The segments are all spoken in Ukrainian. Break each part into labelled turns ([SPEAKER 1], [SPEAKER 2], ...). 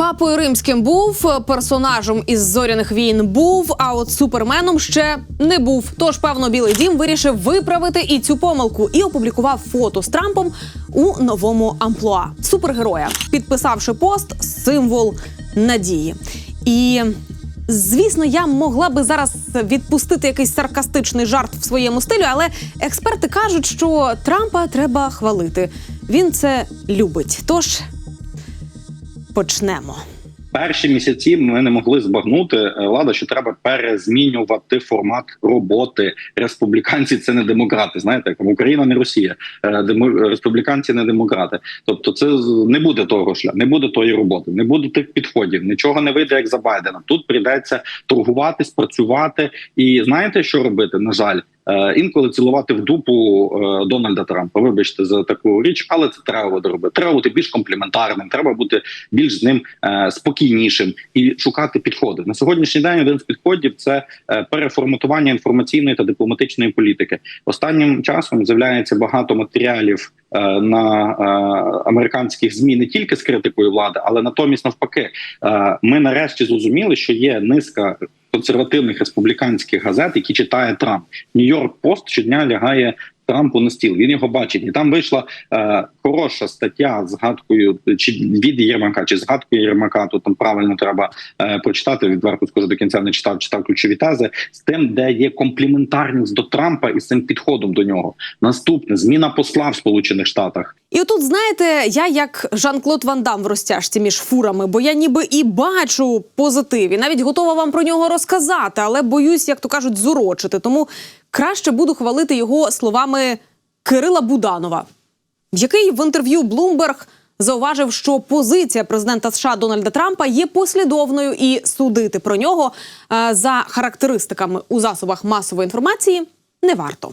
[SPEAKER 1] Папою римським був, персонажем із зоряних війн був, а от суперменом ще не був. Тож, певно, Білий Дім вирішив виправити і цю помилку і опублікував фото з Трампом у новому амплуа супергероя, підписавши пост символ надії. І Звісно, я могла би зараз відпустити якийсь саркастичний жарт в своєму стилю, але експерти кажуть, що Трампа треба хвалити. Він це любить. Тож почнемо.
[SPEAKER 2] Перші місяці ми не могли збагнути е, влада, що треба перезмінювати формат роботи. Республіканці це не демократи. Знаєте, як Україна не Росія, Е, республіканці не демократи. Тобто, це не буде того шля, не буде тої роботи, не буде тих підходів. Нічого не вийде як за Байдена. Тут прийдеться торгуватись, працювати. І знаєте, що робити? На жаль. Е, Інколи цілувати в дупу е, Дональда Трампа. Вибачте за таку річ, але це треба буде робити. Треба бути більш компліментарним, треба бути більш з ним е, спокійнішим і шукати підходи. На сьогоднішній день один з підходів це переформатування інформаційної та дипломатичної політики. Останнім часом з'являється багато матеріалів на американських змі не тільки з критикою влади, але натомість навпаки. Ми нарешті зрозуміли, що є низка консервативних республіканських газет, які читає Трамп. Нью-Йорк Пост щодня лягає Трампу на стіл. Він його бачить, і там вийшла е, хороша стаття з згадкою чи від Єрмака, чи згадкою Єрмака. Тут там правильно треба е, прочитати. Відверто скажу до кінця не читав, читав ключові тези з тим, де є компліментарність до Трампа і з цим підходом до нього. Наступне зміна посла в Сполучених Штатах.
[SPEAKER 1] І отут, знаєте, я як Жан-Клод Ван Дам в розтяжці між фурами, бо я ніби і бачу позитив, і навіть готова вам про нього розказати, але боюсь, як то кажуть, зурочити. Тому краще буду хвалити його словами Кирила Буданова, який в інтерв'ю Bloomberg зауважив, що позиція президента США Дональда Трампа є послідовною, і судити про нього е, за характеристиками у засобах масової інформації не варто.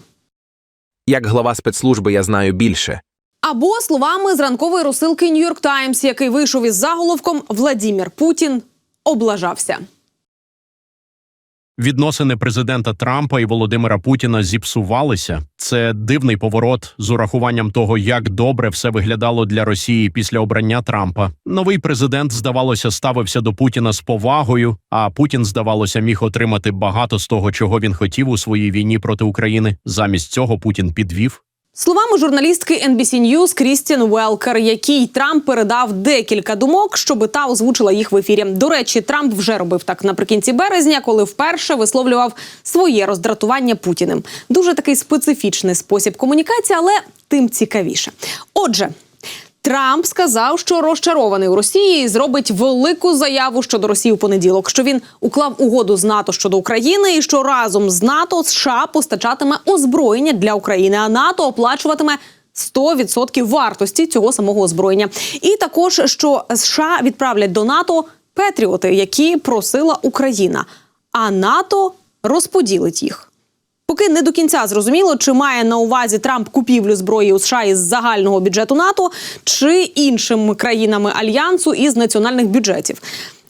[SPEAKER 3] Як глава спецслужби я знаю більше.
[SPEAKER 1] Або словами з ранкової розсилки Нью-Йорк Таймс, який вийшов із заголовком Владімір Путін облажався.
[SPEAKER 4] Відносини президента Трампа і Володимира Путіна зіпсувалися. Це дивний поворот з урахуванням того, як добре все виглядало для Росії після обрання Трампа. Новий президент, здавалося, ставився до Путіна з повагою. А Путін, здавалося, міг отримати багато з того, чого він хотів у своїй війні проти України. Замість цього Путін підвів.
[SPEAKER 1] Словами журналістки NBC News Крістін Велкер, якій Трамп передав декілька думок, щоби та озвучила їх в ефірі. До речі, Трамп вже робив так наприкінці березня, коли вперше висловлював своє роздратування Путіним. Дуже такий специфічний спосіб комунікації, але тим цікавіше. Отже. Трамп сказав, що розчарований у Росії і зробить велику заяву щодо Росії у понеділок. Що він уклав угоду з НАТО щодо України, і що разом з НАТО США постачатиме озброєння для України, а НАТО оплачуватиме 100% вартості цього самого озброєння. І також що США відправлять до НАТО Петріоти, які просила Україна, а НАТО розподілить їх. Поки не до кінця зрозуміло, чи має на увазі Трамп купівлю зброї у США із загального бюджету НАТО чи іншими країнами альянсу із національних бюджетів.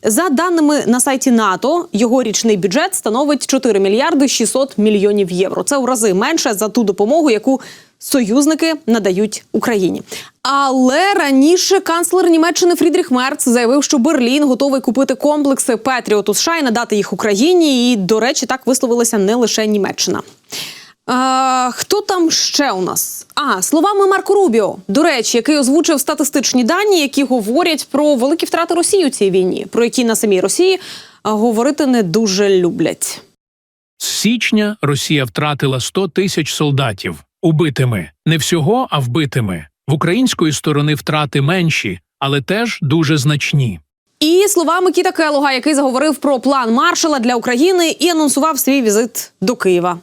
[SPEAKER 1] За даними на сайті НАТО, його річний бюджет становить 4 мільярди 600 мільйонів євро. Це в рази менше за ту допомогу, яку союзники надають Україні. Але раніше канцлер Німеччини Фрідріх Мерц заявив, що Берлін готовий купити комплекси Петріот у США і надати їх Україні. І, до речі, так висловилася не лише Німеччина. А, хто там ще у нас? А словами Марко Рубіо, до речі, який озвучив статистичні дані, які говорять про великі втрати Росії у цій війні, про які на самій Росії говорити не дуже люблять.
[SPEAKER 5] З січня Росія втратила 100 тисяч солдатів убитими, не всього, а вбитими. В української сторони втрати менші, але теж дуже значні.
[SPEAKER 1] І словами Кіта Келога, який заговорив про план маршала для України і анонсував свій візит до Києва.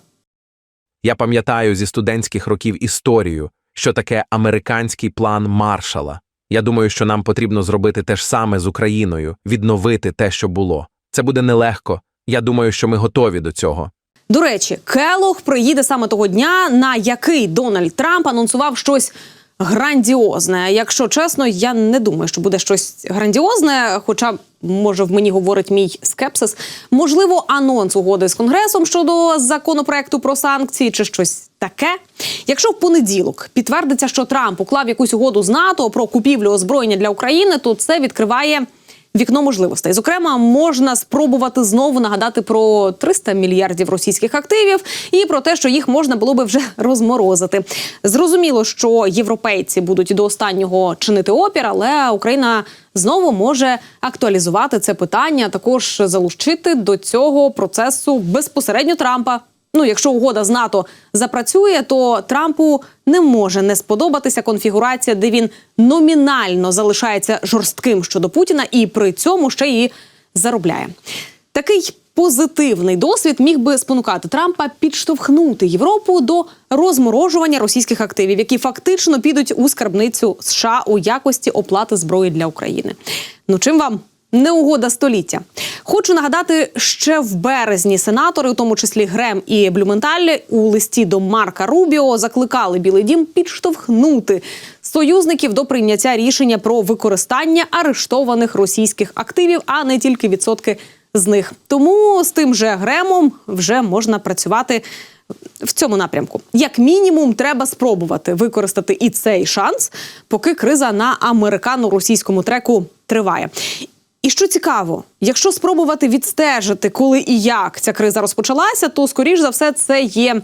[SPEAKER 3] Я пам'ятаю зі студентських років історію, що таке американський план маршала. Я думаю, що нам потрібно зробити те ж саме з Україною, відновити те, що було. Це буде нелегко. Я думаю, що ми готові до цього.
[SPEAKER 1] До речі, Келог приїде саме того дня, на який Дональд Трамп анонсував щось грандіозне. Якщо чесно, я не думаю, що буде щось грандіозне, хоча. Може, в мені говорить мій скепсис. Можливо, анонс угоди з конгресом щодо законопроекту про санкції чи щось таке. Якщо в понеділок підтвердиться, що Трамп уклав якусь угоду з НАТО про купівлю озброєння для України, то це відкриває вікно можливостей. Зокрема, можна спробувати знову нагадати про 300 мільярдів російських активів і про те, що їх можна було би вже розморозити. Зрозуміло, що європейці будуть до останнього чинити опір, але Україна знову може актуалізувати це питання, а також залучити до цього процесу безпосередньо Трампа. Ну, якщо угода з НАТО запрацює, то Трампу не може не сподобатися конфігурація, де він номінально залишається жорстким щодо Путіна і при цьому ще й заробляє. Такий позитивний досвід міг би спонукати Трампа підштовхнути Європу до розморожування російських активів, які фактично підуть у скарбницю США у якості оплати зброї для України. Ну чим вам не угода століття? Хочу нагадати, ще в березні сенатори, у тому числі Грем і Блюменталь, у листі до Марка Рубіо закликали Білий Дім підштовхнути союзників до прийняття рішення про використання арештованих російських активів, а не тільки відсотки з них. Тому з тим же Гремом вже можна працювати в цьому напрямку. Як мінімум, треба спробувати використати і цей шанс, поки криза на американо-російському треку триває. І що цікаво, якщо спробувати відстежити, коли і як ця криза розпочалася, то скоріш за все це є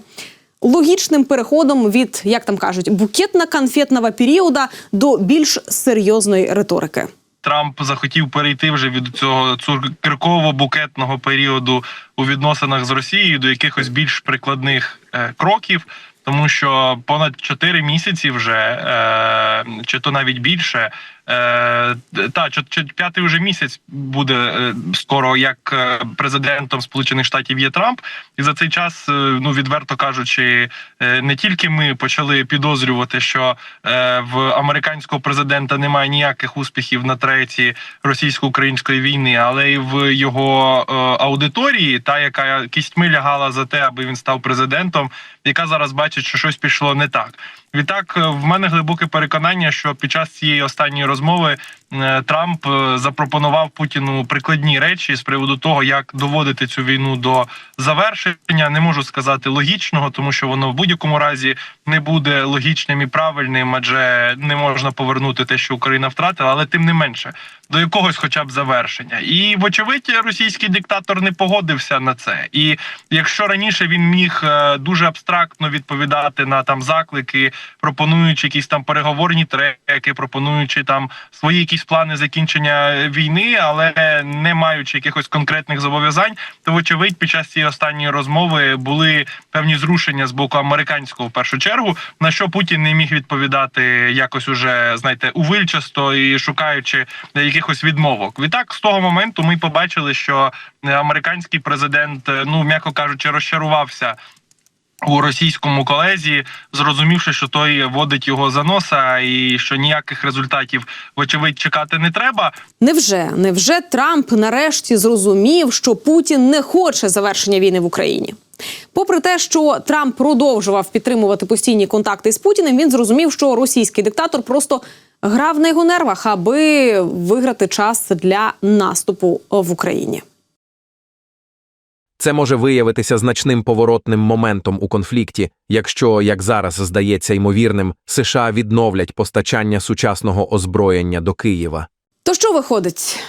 [SPEAKER 1] логічним переходом від, як там кажуть, букетно-конфетного періоду до більш серйозної риторики.
[SPEAKER 6] Трамп захотів перейти вже від цього цукерково-букетного періоду у відносинах з Росією до якихось більш прикладних е, кроків, тому що понад 4 місяці вже е, чи то навіть більше. Е, та п'ятий вже місяць буде е, скоро як е, президентом Сполучених Штатів є Трамп, і за цей час, ну відверто кажучи, не тільки ми почали підозрювати, що в американського президента немає ніяких успіхів на треті російсько-української війни, але й в його аудиторії, та яка кістьми лягала за те, аби він став президентом, яка зараз бачить, що щось пішло не так. Відтак, е, в мене глибоке переконання, що під час цієї останньої розмови Трамп е, запропонував Путіну прикладні речі з приводу того, як доводити цю війну до завершення. Не можу сказати логічного, тому що воно в будь-якому разі не буде логічним і правильним, адже не можна повернути те, що Україна втратила, але тим не менше до якогось, хоча б завершення. І вочевидь, російський диктатор не погодився на це. І якщо раніше він міг е, дуже абстрактно відповідати на там заклики, пропонуючи якісь там переговорні треки, пропонуючи там свої якісь плани закінчення війни, але не маючи якихось конкретних зобов'язань, то вочевидь, під час цієї останньої розмови були певні зрушення з боку американського в першу чергу, на що Путін не міг відповідати якось уже знаєте увильчасто і шукаючи якихось відмовок. Відтак, з того моменту ми побачили, що американський президент, ну м'яко кажучи, розчарувався. У російському колезі, зрозумівши, що той водить його за носа, і що ніяких результатів, вочевидь, чекати не треба.
[SPEAKER 1] Невже невже Трамп нарешті зрозумів, що Путін не хоче завершення війни в Україні? Попри те, що Трамп продовжував підтримувати постійні контакти з Путіним, він зрозумів, що російський диктатор просто грав на його нервах, аби виграти час для наступу в Україні.
[SPEAKER 3] Це може виявитися значним поворотним моментом у конфлікті, якщо, як зараз здається ймовірним, США відновлять постачання сучасного озброєння до Києва.
[SPEAKER 1] То що виходить?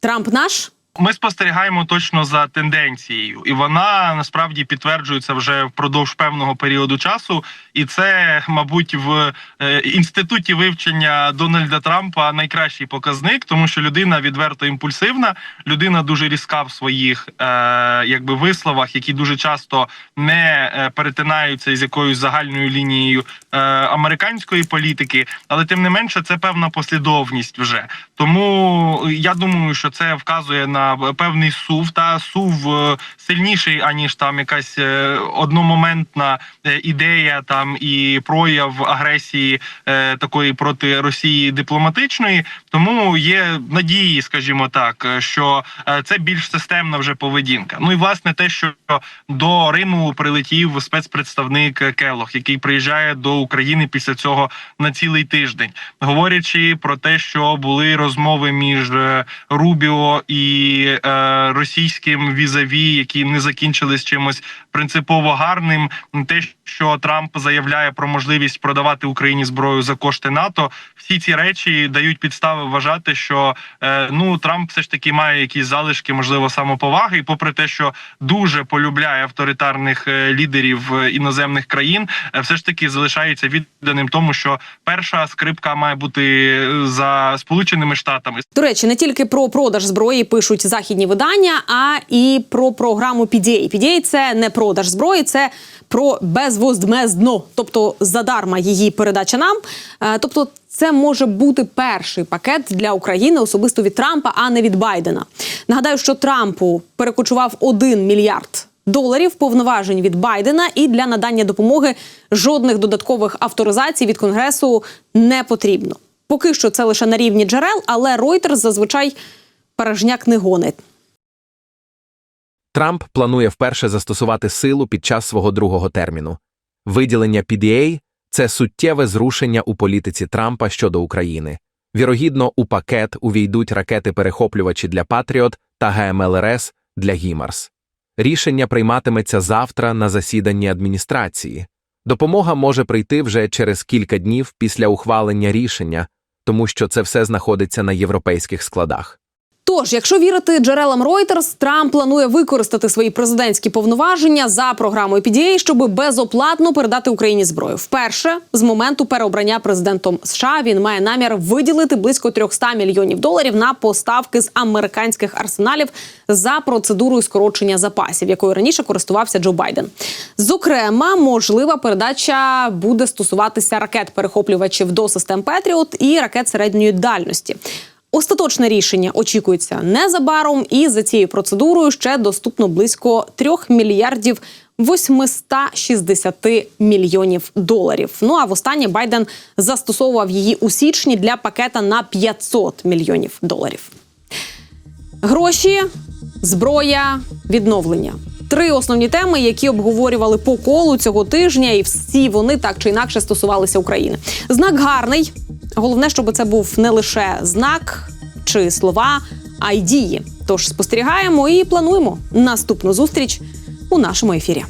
[SPEAKER 1] Трамп наш?
[SPEAKER 6] Ми спостерігаємо точно за тенденцією, і вона насправді підтверджується вже впродовж певного періоду часу. І це, мабуть, в е, інституті вивчення Дональда Трампа найкращий показник, тому що людина відверто імпульсивна, людина дуже різка в своїх е, якби висловах, які дуже часто не е, перетинаються з якоюсь загальною лінією американської політики, але тим не менше це певна послідовність вже. Тому я думаю, що це вказує на певний сув та сув е, сильніший аніж там якась е, одномоментна е, ідея там і прояв агресії такої проти Росії дипломатичної. Тому є надії, скажімо так, що це більш системна вже поведінка. Ну і власне те, що до Риму прилетів спецпредставник Келох, який приїжджає до України після цього на цілий тиждень, говорячи про те, що були розмови між Рубіо і е, російським візаві, які не закінчились чимось принципово гарним. Те, що Трамп заявляє про можливість продавати Україні зброю за кошти НАТО, всі ці речі дають підстави вважати, що е, ну Трамп все ж таки має якісь залишки, можливо, самоповаги, і попри те, що дуже полюбляє авторитарних е, лідерів е, іноземних країн, е, все ж таки залишається відданим тому, що перша скрипка має бути за сполученими штатами.
[SPEAKER 1] До речі, не тільки про продаж зброї пишуть західні видання, а і про програму PDA. PDA – це не продаж зброї, це про безвоздмездно, тобто задарма її передача нам. Е, Тобто, це може бути перший пакет для України особисто від Трампа, а не від Байдена. Нагадаю, що Трампу перекочував 1 мільярд. Доларів повноважень від Байдена і для надання допомоги жодних додаткових авторизацій від конгресу не потрібно. Поки що це лише на рівні джерел, але Reuters зазвичай порожняк не гонить.
[SPEAKER 3] Трамп планує вперше застосувати силу під час свого другого терміну. Виділення PDA – це суттєве зрушення у політиці Трампа щодо України. Вірогідно, у пакет увійдуть ракети-перехоплювачі для Патріот та ГМЛРС для Гімарс. Рішення прийматиметься завтра на засіданні адміністрації. Допомога може прийти вже через кілька днів після ухвалення рішення, тому що це все знаходиться на європейських складах.
[SPEAKER 1] Тож, якщо вірити джерелам Reuters, Трамп планує використати свої президентські повноваження за програмою PDA, щоб безоплатно передати Україні зброю. Вперше з моменту переобрання президентом США він має намір виділити близько 300 мільйонів доларів на поставки з американських арсеналів за процедурою скорочення запасів, якою раніше користувався Джо Байден. Зокрема, можлива передача буде стосуватися ракет-перехоплювачів до систем Петріот і ракет середньої дальності. Остаточне рішення очікується незабаром, і за цією процедурою ще доступно близько 3 мільярдів 860 мільйонів доларів. Ну а востаннє Байден застосовував її у січні для пакета на 500 мільйонів доларів. Гроші, зброя, відновлення. Три основні теми, які обговорювали по колу цього тижня, і всі вони так чи інакше стосувалися України. Знак гарний. Головне, щоб це був не лише знак чи слова, а й дії. Тож спостерігаємо і плануємо наступну зустріч у нашому ефірі.